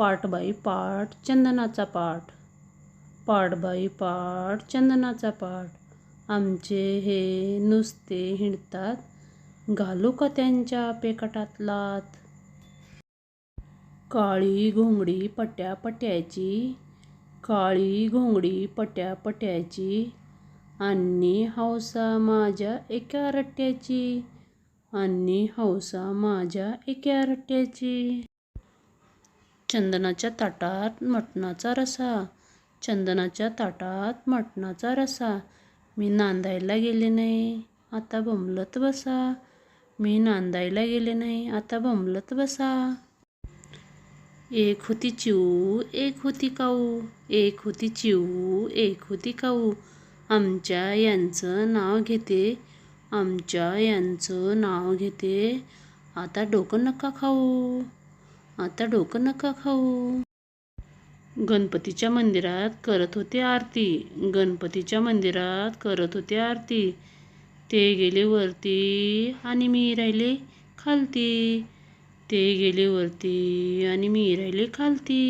पाटबाई पाट चंदनाचा पाठ. Part by पाट चंदनाचा पाट आमचे हे नुसते हिंडतात. घालू का त्यांच्या पेकटात लात? काळी घोंगडी पट्या पट्याची काळी घोंगडी पट्या पट्याची आणि हौसा माझ्या एका रट्ट्याची. आणि हौसा माझ्या एका रट्ट्याची. चंदनाच्या ताटात मटणाचा रसा. चंदनाच्या ताटात मटणाचा रसा. मी नांदायला गेले नाही आता बमलत बसा. मी नांदायला गेले नाही आता बमलत बसा. एक होती चिऊ एक होती काऊ. एक होती चिऊ एक होती काऊ. आमच्या यांचं नाव घेते. आमच्या यांचं नाव घेते. आता डोकं नका खाऊ. आता डोकं नका खाऊ. गणपतीच्या मंदिरात करत होते आरती. गणपतीच्या मंदिरात करत होते आरती. ते गेले वरती आणि मी राहिले खालती. ते गेले वरती आणि मी राहिले खालती.